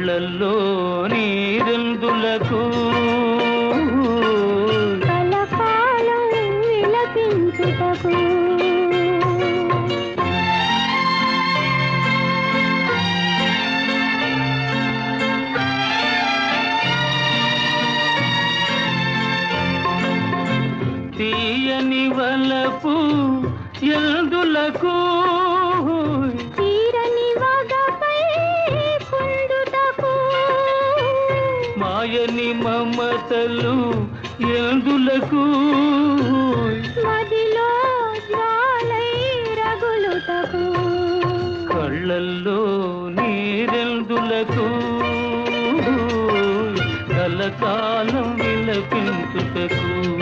కళ్ళల్లో నీరెందులకు? కలకాలం విలపించుటకు తీయని వలపు ఎందులకు? మాయని మమతలు ఎందులకు? మదిలో జ్వాలై రగులుటకు. కళ్ళల్లో నీరెందులకు? కలకాలం విలపించుటకు.